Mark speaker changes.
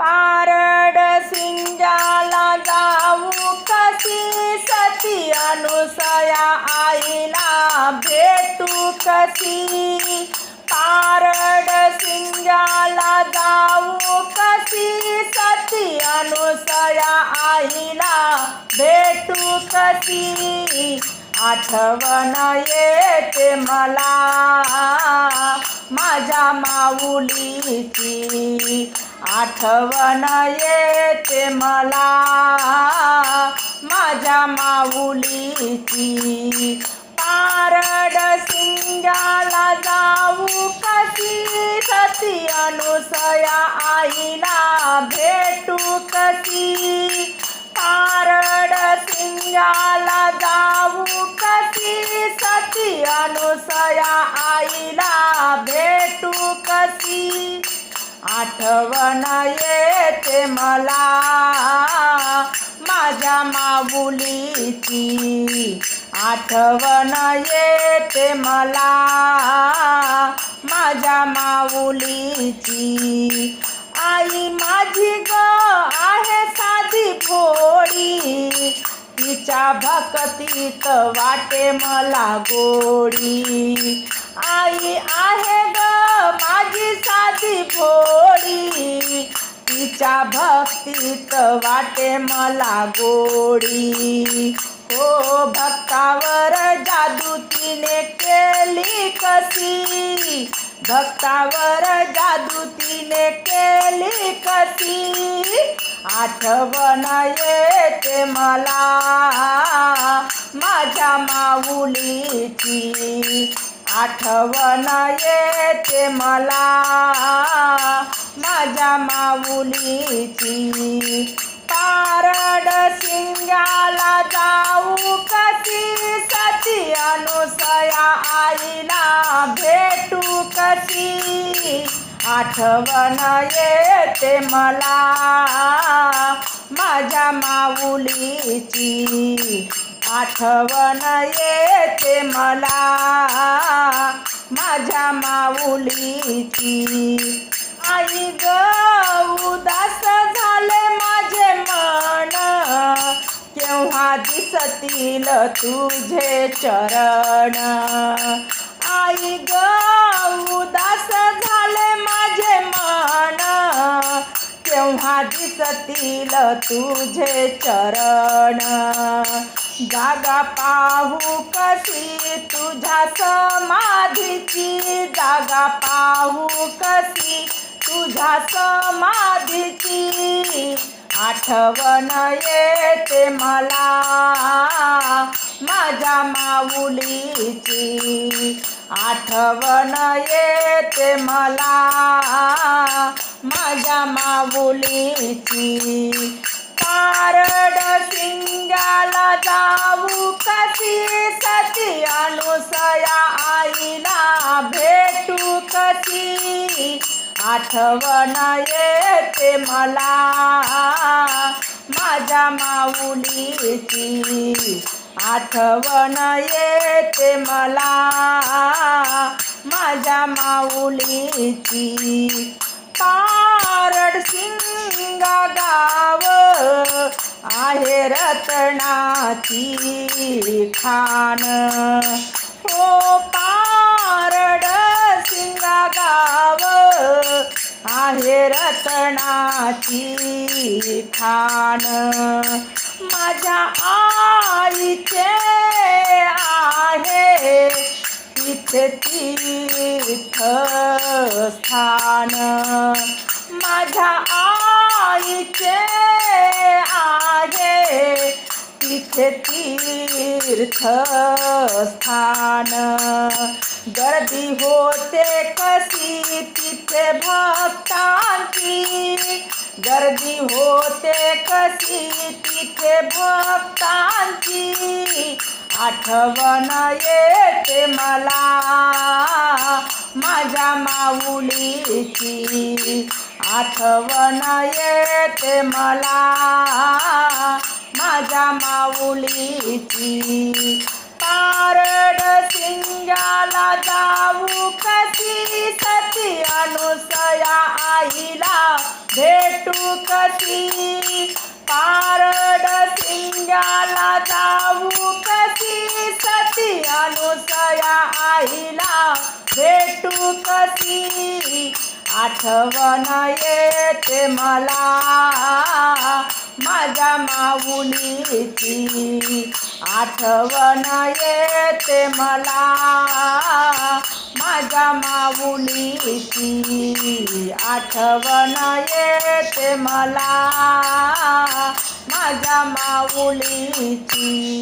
Speaker 1: पारड सिंजाला जाऊ कशी? सती अनुसया आईला भेटू कशी? पारड सिंजाला जाऊ कशी? सती अनुसया आईला भेटू कशी? आठवण येते मला माझ्या माऊलीची. आठवण येते मला. माझ्या माऊलीची पारड सिंगाला जाऊ कशी? सती अनुसया आईला भेटू कशी? पारड सिंगाला जाऊ कशी? सती अनुसया आईला भेटू कशी? आठवण येते मला. माझ्या माऊलीची आठवण येते मला. माझ्या माऊलीची आई माझी ग आहे साधी फोडी तिच्या भक्तीत वाटे मला गोडी. आई आहे तिच्या भक्तीत वाटे मला गोडी. हो भक्तावर जादू तिने केली कशी? भक्तावर जादू तिने केली कशी? आठवण येते मला माझ्या माऊलीची. आठवण येते मला माझ्या माऊलीची. पारड सिंगाला जाऊ कशी? सती अनुसया आईला भेटू कशी? आठवण येते मला माझ्या माऊलीची. आठवण येते मला माझ्या माऊलीची. आई ग उदास झाले माझे मन. केव्हा दिसतील तुझे चरण? आई ग उदास झाले माझे मन. केव्हा दिसतील तुझे चरण? जागा पाहू कशी तुझ्या समाधीची? जागा पाहू कशी तुझ्या समाधीची आठवण येते मला. माझ्या माऊलीची आठवण येते मला. माझ्या माऊलीची कारड सिंगाला जाऊ आठवण येते मला. माझ्या माऊलीची आठवण येते मला. माझ्या माऊलीची पारड सिंगा गाव आहे रत्नाची खान. रतनाची ठाण. माझ्या आईचे आहे तिथे तीर्थ स्थान माझ्या आईचे आहे तिथे तीर्थ स्थान गर्दी होते कशी तिथे भक्तांची? गर्दी होते कशी तिथे भक्तांची? आठवण येते मला माझ्या माऊलीची. आठवण येते मला माझ्या माऊलीची. पारड सिंगाला जाऊ कशी? सती अनुसया आईला भेटू कशी? पारड सिंगाला जाऊ कशी? सती अनुसया आईला भेटू कशी? आठवण येते मला माझ्या माऊलीची. आठवण येते मला. माझ्या माऊलीची आठवण येते मला. माझ्या माऊलीची